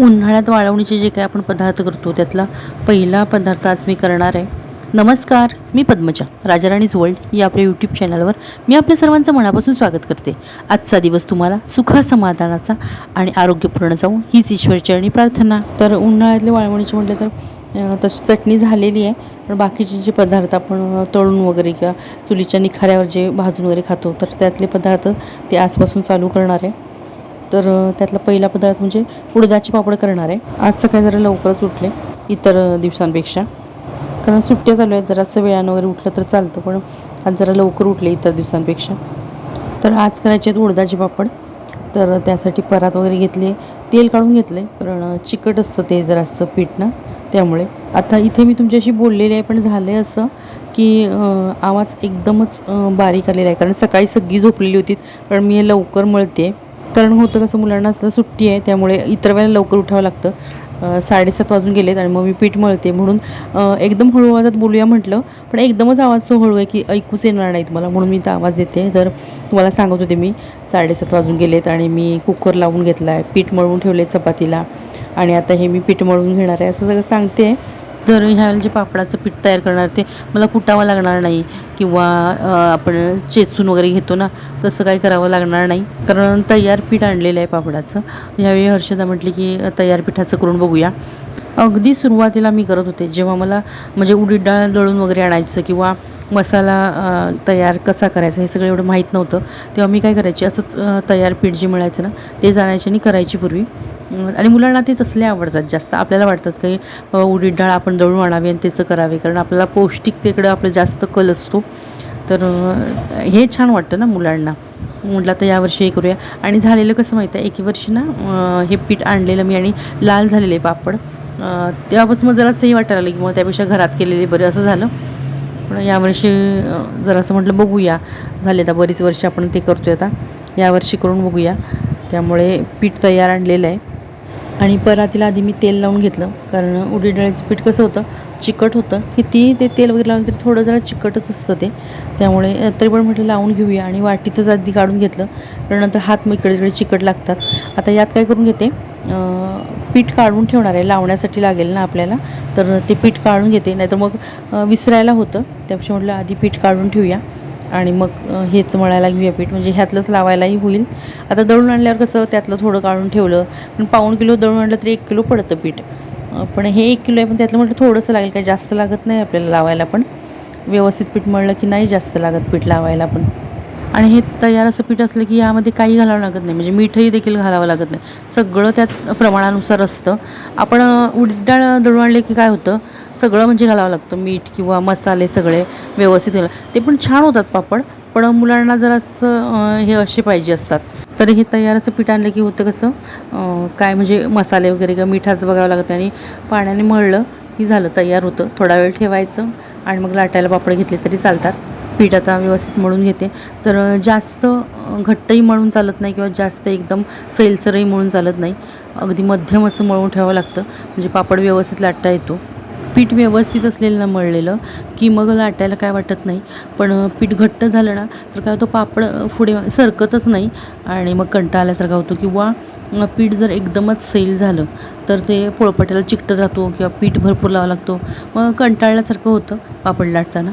उन्हाळ्यात वाळवणीचे जे काही आपण पदार्थ करतो त्यातला पहिला पदार्थ आज मी करणार आहे. नमस्कार मी पद्मजा राजाराणीज वर्ल्ड या आपल्या यूट्यूब चॅनलवर मी आपल्या सर्वांचं मनापासून स्वागत करते. आजचा दिवस तुम्हाला सुखासमाधानाचा आणि आरोग्यपूर्ण जाऊन हीच ईश्वरचरणी प्रार्थना. तर उन्हाळ्यातले वाळवणीचे म्हटलं तर तशी चटणी झालेली आहे पण बाकीचे जे पदार्थ आपण तळून वगैरे किंवा चुलीच्या निखाऱ्यावर जे भाजून वगैरे खातो तर त्यातले पदार्थ ते आजपासून चालू करणार आहे. तर त्यातला पहिला पदार्थ म्हणजे उडदाचे पापड करणार आहे. आज सकाळी जरा लवकरच उठले इतर दिवसांपेक्षा. कारण सुट्ट्या चालू आहेत जरासं वेळानं वगैरे उठलं तर चालतं पण आज जरा लवकर उठले इतर दिवसांपेक्षा. तर आज करायचे आहेत उडदाचे पापड. तर त्यासाठी परात वगैरे घेतले तेल काढून घेतले कारण चिकट असतं ते जरासं पीठ ना त्यामुळे. आता इथे मी तुमच्याशी बोललेले आहे पण झालं आहे असं की आवाज एकदमच बारीक आलेला आहे कारण सकाळी सगळी झोपलेली होती कारण मी हे लवकर मळते कारण होतं कसं मुलांना असलं सुट्टी आहे त्यामुळे इतर वेळेला लवकर उठावं लागतं. साडेसात वाजून गेलेत आणि मग मी पीठ मळते. म्हणून एकदम हळू आवाजात बोलूया म्हटलं पण एकदमच आवाज तो हळू आहे की ऐकूच येणार नाही तुम्हाला. म्हणून मी तो आवाज देते. तर तुम्हाला सांगत होते मी साडेसात वाजून गेलेत आणि मी कुकर लावून घेतला आहे पीठ मळून ठेवले चपातीला. आणि आता हे मी पीठ मळून घेणार आहे असं सगळं सांगते. तर ह्यावेळेला जे पापडाचं पीठ तयार करणार ते मला कुटावं लागणार नाही किंवा आपण चेचून वगैरे घेतो ना तसं काही करावं लागणार नाही. कारण तयार पीठ आणलेलं आहे पापडाचं. ह्यावेळी हर्षदा म्हटली की तयार पिठाचं करून बघूया. अगदी सुरुवातीला मी करत होते. जेव्हा मला म्हणजे उडीद डाळ दळून वगैरे आणायचं किंवा मसाला तयार कसा करायचा हे सगळं एवढं माहीत नव्हतं. तेव्हा मी काय करायची असंच तयार पीठ जे मिळायचं ना ते जाण्याची आणि करायची पूर्वी. आणि मुलांना ते तसले आवडतात जास्त. आपल्याला वाटतात की उडीद डाळ आपण दळून आणावी आणि त्याचं करावे कारण आपल्याला पौष्टिकतेकडं आपलं जास्त कल असतो. तर हे छान वाटतं ना मुलांना. म्हटलं तर यावर्षी हे करूया. आणि झालेलं कसं माहीत आहे एके वर्षी ना हे पीठ आणलेलं मी आणि लाल झालेले पापड. तेव्हापासून मग जरासंही वाटायला लागलं की मग त्यापेक्षा घरात केलेली बरी असं झालं. पण यावर्षी जरा जरासं म्हटलं बघूया. झाले आता बरीच वर्ष आपण ते करतोय आता. यावर्षी करून बघूया. त्यामुळे पीठ तयार आणलेलं आहे. आणि परातीला आधी मी तेल लावून घेतलं. कारण उडीद डाळीचं पीठ कसं होतं चिकट होतं. किती ते तेल वगैरे लावलं तरी थोडं जरा चिकटच असतं ते. त्यामुळे तरी पण म्हटलं लावून घेऊया. आणि वाटीतच आधी काढून घेतलं. कारण नंतर हात मग इकडे तिकडे चिकट लागतात. आता यात काय करून घेते पीठ काढून ठेवणार आहे. लावण्यासाठी लागेल ना आपल्याला. तर ते पीठ काढून घेते. नाहीतर मग विसरायला होतं. त्यापेक्षा म्हटलं आधी पीठ काढून ठेवूया. आणि मग हेच मळायला घेऊया पीठ. म्हणजे ह्यातलंच लावायलाही होईल. आता दळून आणल्यावर कसं त्यातलं थोडं काढून ठेवलं. पण पाऊण किलो दळून आणलं तरी एक किलो पडतं पीठ. पण हे एक किलो आहे पण त्यातलं म्हटलं थोडंसं लागेल काही जास्त लागत नाही आपल्याला लावायला पण. व्यवस्थित पीठ मळलं की नाही जास्त लागत पीठ लावायला पण. आणि हे तयार असं पीठ असलं की यामध्ये काही घालावं लागत नाही म्हणजे मीठही देखील घालावं लागत नाही. सगळं त्यात प्रमाणानुसार असतं. आपण अ, उडीद डाळ दळून आणले की काय होतं? सगळं म्हणजे घालावं लागतं. मीठ किंवा मसाले सगळे व्यवस्थित घाला ते पण छान होतात पापड. पण मुलांना जरासं असं हे असे पाहिजे असतात. तर हे तयार असं पीठ आणलं की होतं कसं काय म्हणजे मसाले वगैरे किंवा मिठाचं बघावं लागतं आणि पाण्याने मळलं की झालं तयार होतं. थोडा वेळ ठेवायचं आणि मग लाटायला पापड घेतले तरी चालतात. पीठ आता व्यवस्थित मळून घेते. तर जास्त घट्टही मळून चालत नाही किंवा जास्त एकदम सैलसरही मळून चालत नाही. अगदी मध्यम असं मळून ठेवावं लागतं. म्हणजे पापड व्यवस्थित लाटता येतो. पीठ व्यवस्थित असलेलं ना मळलेलं की मग लाटायला काय वाटत नाही. पण पीठ घट्ट झालं ना तर काय होतं पापड पुढे सरकतच नाही. आणि मग कंटा आल्यासारखा होतो किंवा पीठ जर एकदमच सैल झालं तर ते पोळपट्याला चिकटं जातो किंवा पीठ भरपूर लावा लागतो. मग कंटाळल्यासारखं होतं पापड लाटताना.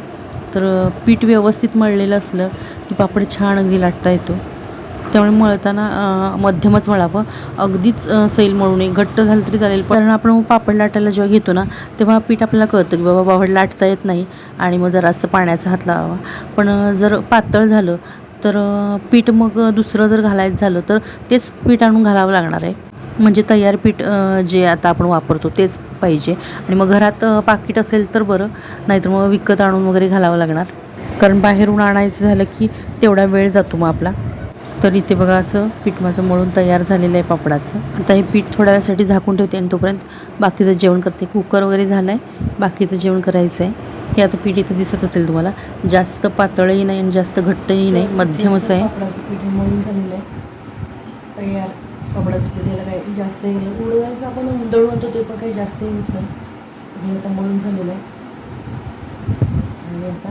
तर पीठ व्यवस्थित मळलेलं असलं की पापड छान अगदी लाटता येतो. त्यामुळे मळताना मध्यमच मळावं. अगदीच सैल मळू नये घट्ट झालं तरी चालेल. कारण आपण पापड लाटायला जेव्हा घेतो ना तेव्हा पीठ आपल्याला कळतं की बाबा पापड लाटता येत नाही आणि मग जरा असं पाण्याचा हात लावावा. पण जर पातळ झालं तर पीठ मग दुसरं जर घालायचं झालं तर तेच पीठ आणून घालावं लागणार आहे. म्हणजे तयार पीठ जे आता आपण वापरतो तेच पाहिजे. आणि मग घरात पाकिट पाकीट असेल तर बरं नाहीतर मग विकत आणून वगैरे घालावं लागणार. कारण बाहेरून आणायचं झालं की तेवढा वेळ जातो मग आपला. तर इथे बघा असं पीठ माझं मळून तयार झालेलं आहे पापडाचं. आता हे पीठ थोड्या वेळासाठी झाकून ठेवते आणि तोपर्यंत बाकीचं जेवण करते. कुकर वगैरे झालं आहे बाकीचं जेवण करायचं आहे. हे आता पीठ इथं दिसत असेल तुम्हाला. जास्त पातळही नाही आणि जास्त घट्टही नाही मध्यम असं आहे. पापडाचं पीठ मळून झालेलं आहे. तयार पापडाचं पीठ याला काही जास्त उडवायचं आपण ते पण काही जास्त होत नाही. हे आता मळून झालेलं आहे. आणि आता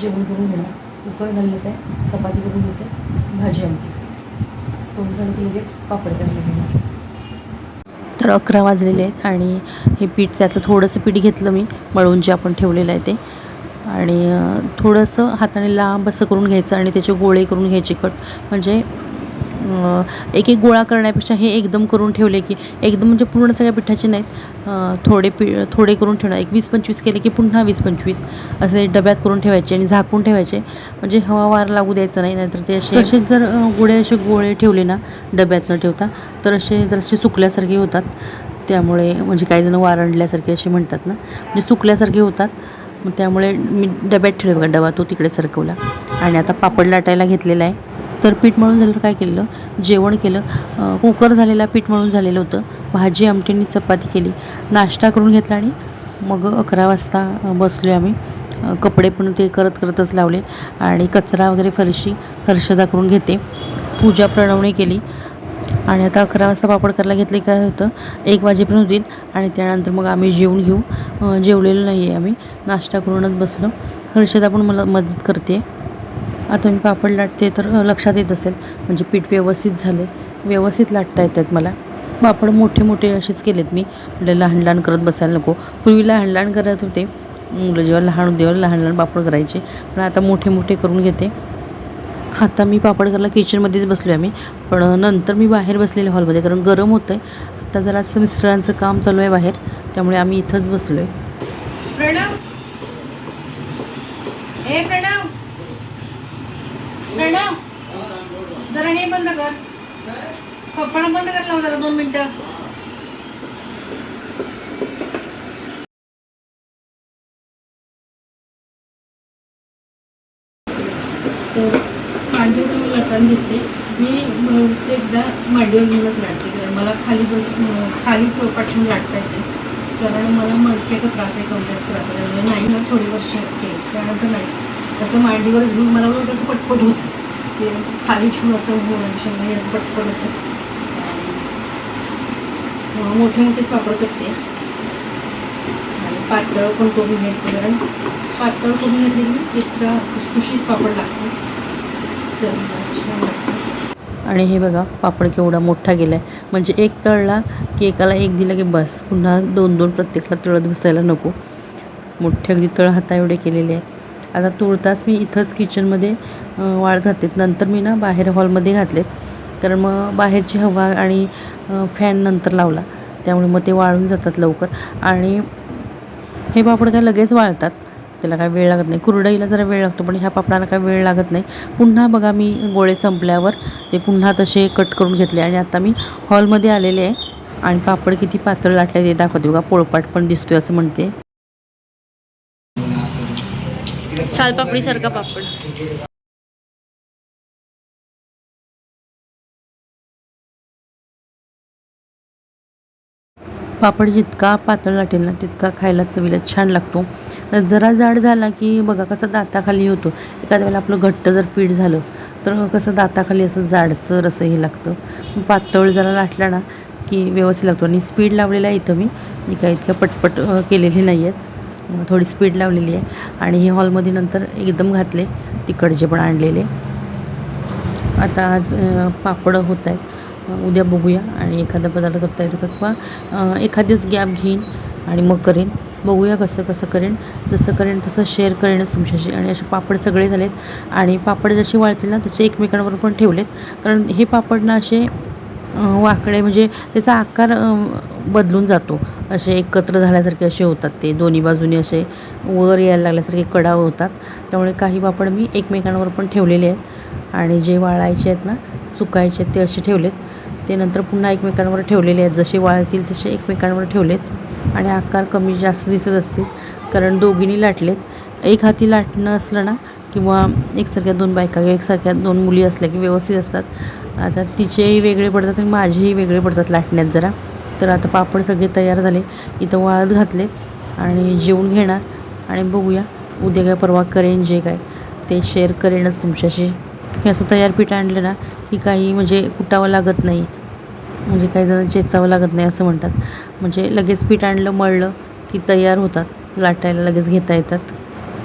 जेवण करून घेणार. कुकर झालेलंच आहे. चपाती करून घेते. भाजी आमटी कोण झालं की लगेच पापड करायला घेणार तर अकरा वाजलेले आहेत आणि हे पीठ त्यातलं थोडंसं पीठ घेतलं मी मळून जे आपण ठेवलेलं आहे ते. आणि थोडंसं हाताने लांब असं करून घ्यायचं आणि त्याचे गोळे करून घ्यायचे कट. म्हणजे एक एक गोळा करण्यापेक्षा हे एकदम करून ठेवले की एकदम म्हणजे पूर्ण सगळ्या पिठाचे नाहीत. थोडे पि थोडे करून ठेवणार. एक वीस पंचवीस केले की पुन्हा वीस पंचवीस. असे डब्यात करून ठेवायचे आणि झाकून ठेवायचे. म्हणजे हवा वार लागू द्यायचा नाही नाहीतर ते असे तसेच जर गोळे असे गोळे ठेवले ना डब्यात न ठेवता तर असे जरासे सुकल्यासारखे होतात. त्यामुळे म्हणजे काही जण वारंडल्यासारखे असे म्हणतात ना. म्हणजे सुकल्यासारखे होतात. मग त्यामुळे मी डब्यात ठेवले बघा डबा तो तिकडे सरकवला. आणि आता पापड लाटायला घेतलेला आहे. तर पीठ मळून झाल्यावर काय केलं? जेवण केलं. कुकर झालेला पीठ मळून झालेलं होतं. भाजी आमटीनी चपाती केली. नाश्ता करून घेतला आणि मग अकरा वाजता बसलो आम्ही. कपडे पण ते करत करतच लावले आणि कचरा वगैरे फरशी हर्षदा करून घेते. पूजा प्रणवणी केली. आणि आता अकरा वाजता पापड करायला घेतले काय होतं? एक वाजेपर्यंत होतील आणि त्यानंतर मग आम्ही जेवून घेऊ. जेवलेलं जेवलेलो नाही आहे आम्ही. नाश्ता करूनच बसलो. हर्षदा पण मला मदत करते. आता मी पापड लाटते तर लक्षात येत असेल. म्हणजे पीठ व्यवस्थित झाले. व्यवस्थित लाटता येतात मला. पापड मोठे मोठे असेच केलेत मी. म्हणजे लहान लहान करत बसायला नको. पूर्वी लहान लहान करत होते. मुलं जेव्हा लहान होते लहान लहान पापड करायचे. पण आता मोठे मोठे करून घेते. आता मी पापड करायला किचनमध्येच बसलो आहे मी पण नंतर मी बाहेर बसलेले हॉलमध्ये कारण गरम होतं आहे आता जरा असं मिस्टरांचं काम चालू आहे बाहेर. त्यामुळे आम्ही इथंच बसलो आहे प्रणव जरा हे बंद कर. पप्पाला बंद कर लाव जरा दोन मिनिटं. तर मांडीवर मी दिसते. मी एकदा मांडीवर घेऊनच लाटते कारण मला खाली बसून खाली पाठवून लाटता येते. कारण मला मणक्याचा त्रास आहे कमरेचा त्रास आहे. त्यामुळे नाही ना थोडी वर्ष केली त्यानंतर नाहीच. असं मांडीवरच घेऊन मला उलट असं पटपट होतं. ते खाली ठेवून असं होण्यापेक्षा नाही असं पटपट होतं. मोठे मोठेच वापरत होते. आणि पातळ पण करून घ्यायचं कारण पातळ करून घेतलेली एकदा खुशखुशीत पापड लागतो चवीला छान लागतं आणि हे बघा पापड केवढा मोठा गेला आहे म्हणजे एक तळला की एकाला एक दिला की बस. पुन्हा दोन दोन प्रत्येकाला तळत बसायला नको. मोठे अगदी तळ हाता एवढे केलेले आहेत. आता तुळतास मी इथंच किचनमध्ये वाळ घातलेत. नंतर मी ना बाहेर हॉलमध्ये घातलेत. कारण मग बाहेरची हवा आणि फॅन नंतर लावला. त्यामुळे मग ते वाळून जातात लवकर. आणि हे पापड काय लगेच वाळतात. त्याला काय वेळ लागत नाही. कुरडईला जरा वेळ लागतो पण ह्या पापडाला काय वेळ लागत नाही. पुन्हा बघा मी गोळे संपल्यावर ते पुन्हा तसे कट करून घेतले. आणि आता मी हॉलमध्ये आलेले आहे. आणि पापड किती पातळ लाटले ते दाखवते बघा. पोळपाट पण दिसतोय असं म्हणते. सालपापडीसारखा पापड. पापड जितका पातळ लाटेल ना तितका खायला चवीला छान लागतो. जरा जाड झाला की बघा कसं दाताखाली होतो. एखाद्या वेळेला आपलं घट्ट जर पीठ झालं तर कसं दाताखाली असं जाडसर असं हे लागतं. पातळ जरा लाटला ना की व्यवस्थित लागतो. आणि स्पीड लावलेला इथं मी. मी काय इतक्या पटपट केलेली नाही आहेत थोडी स्पीड लावलेली आहे. आणि हे हॉलमध्ये नंतर एकदम घातले तिकडचे पण आणलेले. आता आज पापडं होत आहेत. उद्या बघूया आणि एखादा पदार्थ करता येतो किंवा अ, एखाद दिवस गॅप घेईन आणि मग करेन. बघूया कसं कसं करेन. जसं करेन तसं शेअर करेनच तुमच्याशी. आणि असे पापड सगळे झालेत. आणि पापड जसे वाळतील ना तसे एकमेकांवर पण ठेवलेत. कारण हे पापड ना असे वाकडे म्हणजे त्याचा आकार बदलून जातो. असे एकत्र झाल्यासारखे असे होतात ते. दोन्ही बाजूने असे वर यायला लागल्यासारखे कडा होतात. त्यामुळे काही पापड मी एकमेकांवर पण ठेवलेले आहेत. आणि जे वाळायचे आहेत ना सुकायचे आहेत ते असे ठेवलेत. ते नंतर पुन्हा एकमेकांवर ठेवलेले आहेत. जसे वाळतील तसे एकमेकांवर ठेवलेत. आणि आकार कमी जास्त दिसत असतील. कारण दोघींनी लाटलेत. एक हाती लाटणं असलं ना किंवा एकसारख्या दोन बायका किंवा एकसारख्या दोन मुली असल्या की व्यवस्थित असतात. आता तिचेही वेगळे पडतात आणि माझेही वेगळे पडतात लाटण्यात जरा. तर आता पापड सगळे तयार झाले. इथं वाळत घातले आणि जेवून घेणार आणि बघूया उद्या काय परवा करेन जे काय. ते शेअर करेनच तुमच्याशी. हे असं तयार पीठ आणलं ना की काही म्हणजे कुटावं लागत नाही. म्हणजे काही जण चेचावं लागत नाही असं म्हणतात. म्हणजे लगेच पीठ आणलं मळलं की तयार होतात. लाटायला लगेच घेता येतात.